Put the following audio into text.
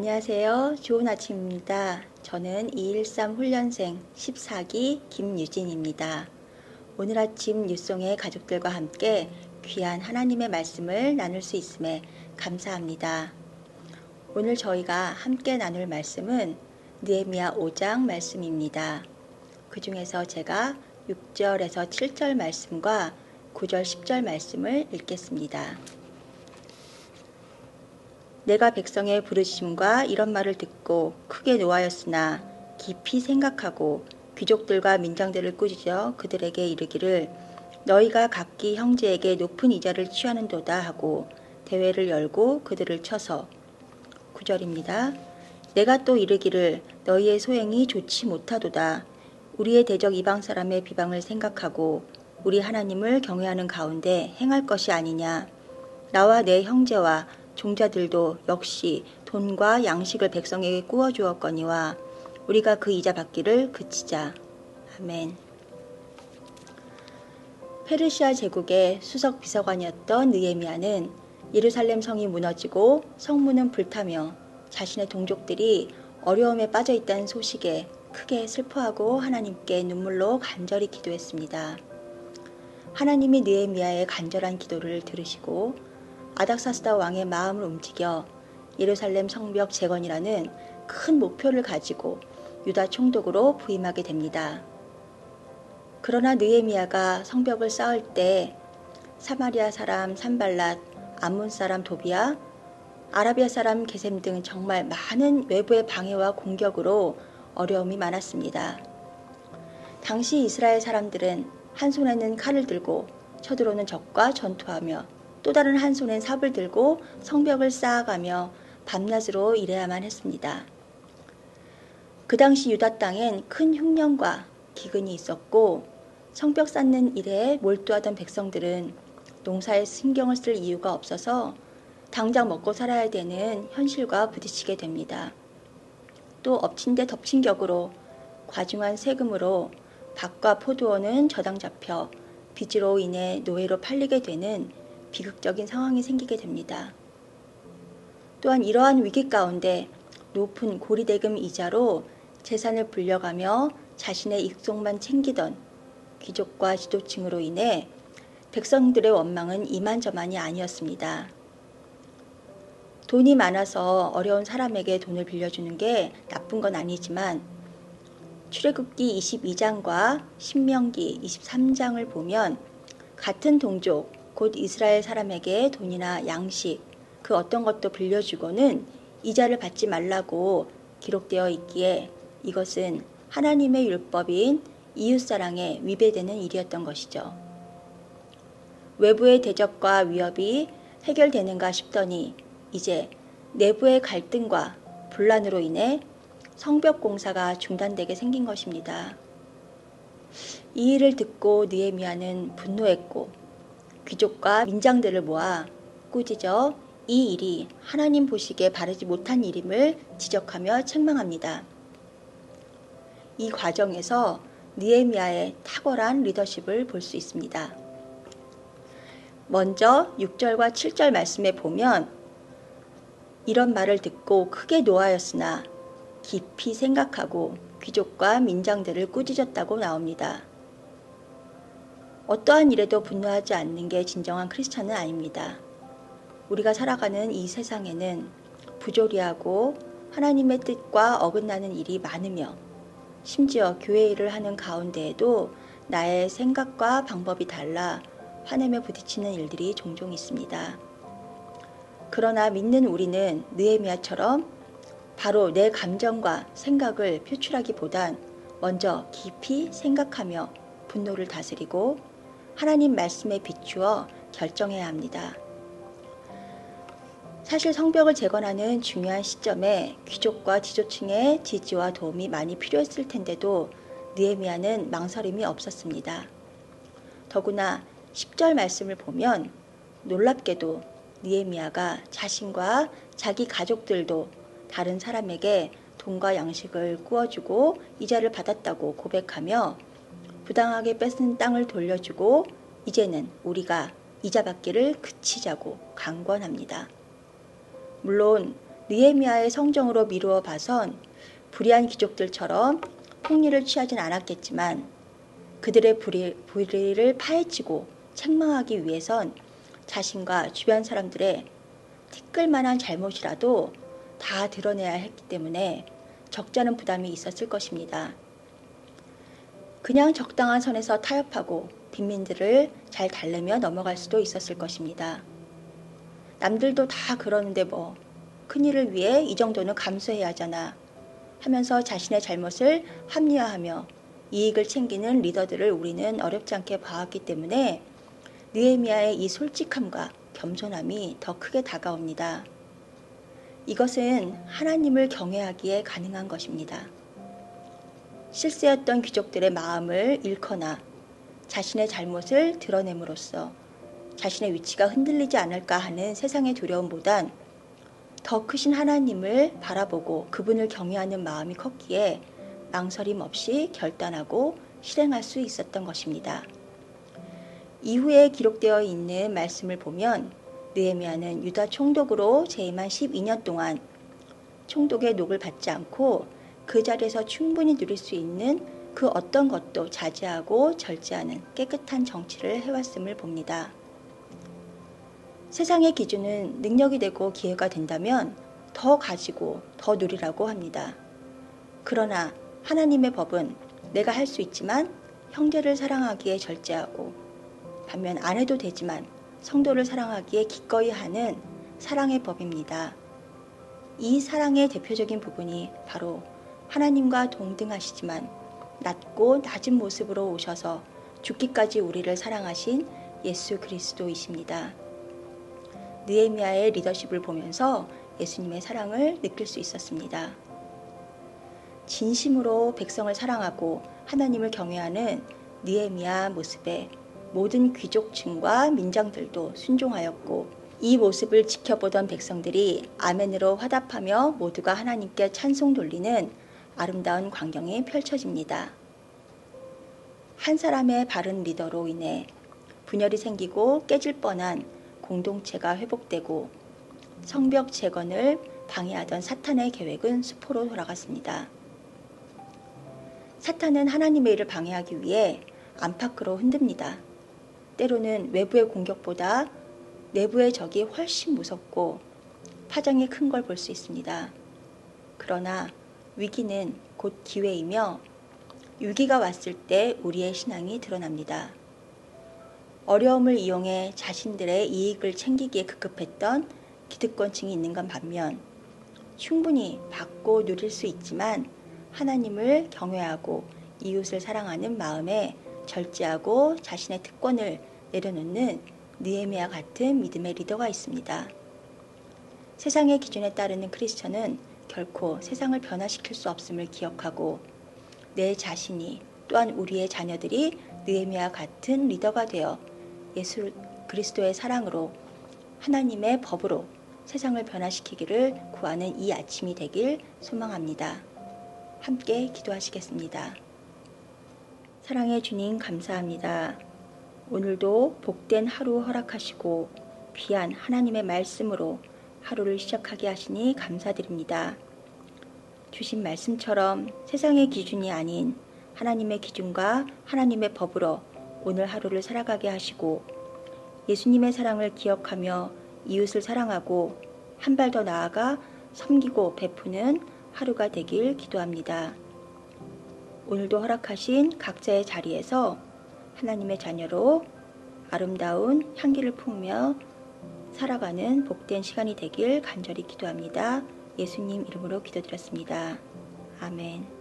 안녕하세요. 좋은 아침입니다. 저는 213 훈련생 14기 김유진입니다. 오늘 아침 뉴송의 가족들과 함께 귀한 하나님의 말씀을 나눌 수 있음에 감사합니다. 오늘 저희가 함께 나눌 말씀은 느헤미야 5장 말씀입니다. 그 중에서 제가 6절에서 7절 말씀과 9절 10절 말씀을 읽겠습니다. 내가 백성의 부르심과 이런 말을 듣고 크게 노하였으나 깊이 생각하고 귀족들과 민장들을 꾸짖어 그들에게 이르기를 너희가 각기 형제에게 높은 이자를 취하는도다 하고 대회를 열고 그들을 쳐서 구절입니다. 내가 또 이르기를 너희의 소행이 좋지 못하도다. 우리의 대적 이방 사람의 비방을 생각하고 우리 하나님을 경외하는 가운데 행할 것이 아니냐. 나와 내 형제와 종자들도 역시 돈과 양식을 백성에게 꾸어 주었거니와 우리가 그 이자 받기를 그치자. 아멘. 페르시아 제국의 수석 비서관이었던 느헤미야는 예루살렘 성이 무너지고 성문은 불타며 자신의 동족들이 어려움에 빠져 있다는 소식에 크게 슬퍼하고 하나님께 눈물로 간절히 기도했습니다. 하나님이 느헤미야의 간절한 기도를 들으시고 아닥사스다 왕의 마음을 움직여 예루살렘 성벽 재건이라는 큰 목표를 가지고 유다 총독으로 부임하게 됩니다. 그러나 느헤미야가 성벽을 쌓을 때 사마리아 사람 산발랏, 암몬 사람 도비아, 아라비아 사람 게셈 등 정말 많은 외부의 방해와 공격으로 어려움이 많았습니다. 당시 이스라엘 사람들은 한 손에는 칼을 들고 쳐들어오는 적과 전투하며 또 다른 한 손엔 삽을 들고 성벽을 쌓아가며 밤낮으로 일해야만 했습니다. 그 당시 유다 땅엔 큰 흉년과 기근이 있었고 성벽 쌓는 일에 몰두하던 백성들은 농사에 신경을 쓸 이유가 없어서 당장 먹고 살아야 되는 현실과 부딪히게 됩니다. 또 엎친 데 덮친 격으로 과중한 세금으로 밭과 포도원은 저당 잡혀 빚으로 인해 노예로 팔리게 되는 비극적인 상황이 생기게 됩니다. 또한 이러한 위기 가운데 높은 고리대금 이자로 재산을 불려가며 자신의 익속만 챙기던 귀족과 지도층으로 인해 백성들의 원망은 이만저만이 아니었습니다. 돈이 많아서 어려운 사람에게 돈을 빌려주는 게 나쁜 건 아니지만 출애굽기 22장과 신명기 23장을 보면 같은 동족 곧 이스라엘 사람에게 돈이나 양식 그 어떤 것도 빌려주고는 이자를 받지 말라고 기록되어 있기에 이것은 하나님의 율법인 이웃사랑에 위배되는 일이었던 것이죠. 외부의 대적과 위협이 해결되는가 싶더니 이제 내부의 갈등과 분란으로 인해 성벽 공사가 중단되게 생긴 것입니다. 이 일을 듣고 느헤미야는 분노했고 귀족과 민장들을 모아 꾸짖어 이 일이 하나님 보시기에 바르지 못한 일임을 지적하며 책망합니다. 이 과정에서 느헤미야의 탁월한 리더십을 볼 수 있습니다. 먼저 6절과 7절 말씀에 보면 이런 말을 듣고 크게 노하였으나 깊이 생각하고 귀족과 민장들을 꾸짖었다고 나옵니다. 어떠한 일에도 분노하지 않는 게 진정한 크리스천은 아닙니다. 우리가 살아가는 이 세상에는 부조리하고 하나님의 뜻과 어긋나는 일이 많으며 심지어 교회 일을 하는 가운데에도 나의 생각과 방법이 달라 화내며 부딪히는 일들이 종종 있습니다. 그러나 믿는 우리는 느헤미야처럼 바로 내 감정과 생각을 표출하기보단 먼저 깊이 생각하며 분노를 다스리고 하나님 말씀에 비추어 결정해야 합니다. 사실 성벽을 재건하는 중요한 시점에 귀족과 지조층의 지지와 도움이 많이 필요했을 텐데도 느헤미야는 망설임이 없었습니다. 더구나 10절 말씀을 보면 놀랍게도 느헤미야가 자신과 자기 가족들도 다른 사람에게 돈과 양식을 구워주고 이자를 받았다고 고백하며 부당하게 뺏은 땅을 돌려주고 이제는 우리가 이자 받기를 그치자고 강권합니다. 물론 느헤미야의 성정으로 미루어 봐선 불의한 귀족들처럼 폭리를 취하진 않았겠지만 그들의 불의, 불의를 파헤치고 책망하기 위해선 자신과 주변 사람들의 티끌만한 잘못이라도 다 드러내야 했기 때문에 적잖은 부담이 있었을 것입니다. 그냥 적당한 선에서 타협하고 빈민들을 잘 달래며 넘어갈 수도 있었을 것입니다. 남들도 다 그러는데 뭐 큰일을 위해 이 정도는 감수해야 하잖아 하면서 자신의 잘못을 합리화하며 이익을 챙기는 리더들을 우리는 어렵지 않게 봐왔기 때문에 느헤미야의 이 솔직함과 겸손함이 더 크게 다가옵니다. 이것은 하나님을 경외하기에 가능한 것입니다. 실세였던 귀족들의 마음을 잃거나 자신의 잘못을 드러냄으로써 자신의 위치가 흔들리지 않을까 하는 세상의 두려움보단 더 크신 하나님을 바라보고 그분을 경외하는 마음이 컸기에 망설임 없이 결단하고 실행할 수 있었던 것입니다. 이후에 기록되어 있는 말씀을 보면 느헤미야는 유다 총독으로 재임한 12년 동안 총독의 녹을 받지 않고 그 자리에서 충분히 누릴 수 있는 그 어떤 것도 자제하고 절제하는 깨끗한 정치를 해왔음을 봅니다. 세상의 기준은 능력이 되고 기회가 된다면 더 가지고 더 누리라고 합니다. 그러나 하나님의 법은 내가 할 수 있지만 형제를 사랑하기에 절제하고 반면 안 해도 되지만 성도를 사랑하기에 기꺼이 하는 사랑의 법입니다. 이 사랑의 대표적인 부분이 바로 하나님과 동등하시지만 낮고 낮은 모습으로 오셔서 죽기까지 우리를 사랑하신 예수 그리스도이십니다. 느헤미야의 리더십을 보면서 예수님의 사랑을 느낄 수 있었습니다. 진심으로 백성을 사랑하고 하나님을 경외하는 느헤미야 모습에 모든 귀족층과 민장들도 순종하였고 이 모습을 지켜보던 백성들이 아멘으로 화답하며 모두가 하나님께 찬송 돌리는 아름다운 광경이 펼쳐집니다. 한 사람의 바른 리더로 인해 분열이 생기고 깨질 뻔한 공동체가 회복되고 성벽 재건을 방해하던 사탄의 계획은 수포로 돌아갔습니다. 사탄은 하나님의 일을 방해하기 위해 안팎으로 흔듭니다. 때로는 외부의 공격보다 내부의 적이 훨씬 무섭고 파장이 큰 걸 볼 수 있습니다. 그러나 위기는 곧 기회이며 위기가 왔을 때 우리의 신앙이 드러납니다. 어려움을 이용해 자신들의 이익을 챙기기에 급급했던 기득권층이 있는 건 반면 충분히 받고 누릴 수 있지만 하나님을 경외하고 이웃을 사랑하는 마음에 절제하고 자신의 특권을 내려놓는 느헤미야 같은 믿음의 리더가 있습니다. 세상의 기준에 따르는 크리스천은 결코 세상을 변화시킬 수 없음을 기억하고 내 자신이 또한 우리의 자녀들이 느헤미야 같은 리더가 되어 예수 그리스도의 사랑으로 하나님의 법으로 세상을 변화시키기를 구하는 이 아침이 되길 소망합니다. 함께 기도하시겠습니다. 사랑의 주님 감사합니다. 오늘도 복된 하루 허락하시고 귀한 하나님의 말씀으로 하루를 시작하게 하시니 감사드립니다. 주신 말씀처럼 세상의 기준이 아닌 하나님의 기준과 하나님의 법으로 오늘 하루를 살아가게 하시고 예수님의 사랑을 기억하며 이웃을 사랑하고 한 발 더 나아가 섬기고 베푸는 하루가 되길 기도합니다. 오늘도 허락하신 각자의 자리에서 하나님의 자녀로 아름다운 향기를 품며 살아가는 복된 시간이 되길 간절히 기도합니다. 예수님 이름으로 기도드렸습니다. 아멘.